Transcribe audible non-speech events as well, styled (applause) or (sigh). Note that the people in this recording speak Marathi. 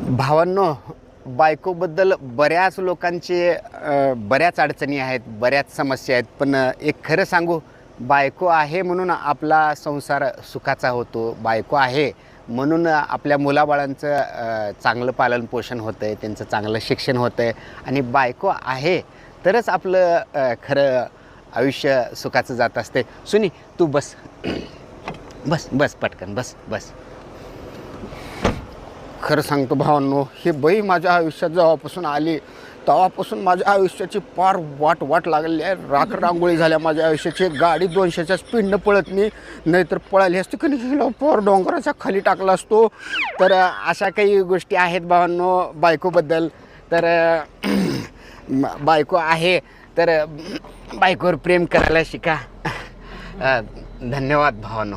भावांनो बायकोबद्दल बऱ्याच लोकांचे बऱ्याच अडचणी आहेत बऱ्याच समस्या आहेत. पण एक खरं सांगू बायको आहे म्हणून आपला संसार सुखाचा होतो. बायको आहे म्हणून आपल्या मुलाबाळांचं चांगलं पालनपोषण होतं आहे त्यांचं चांगलं शिक्षण होतं आहे आणि बायको आहे तरच आपलं खरं आयुष्य सुखाचं जात असते. सुनी तू बस. बस बस पटकन बस बस. खरं सांगतो भावांनो हे बही माझ्या आयुष्यात जेव्हापासून आली तेव्हापासून माझ्या आयुष्याची फार वाट वाट लागलेली आहे. राख रांगोळी झाल्या माझ्या आयुष्याची गाडी दोनशेच्या स्पीडनं पळत नाही नाहीतर पळाली असते. की हिला पोर डोंगराच्या खाली टाकला असतो. तर अशा काही गोष्टी आहेत भावांनो बायकोबद्दल. तर (clears throat) बायको आहे तर बायकोवर प्रेम करायला शिका. धन्यवाद भावांनो.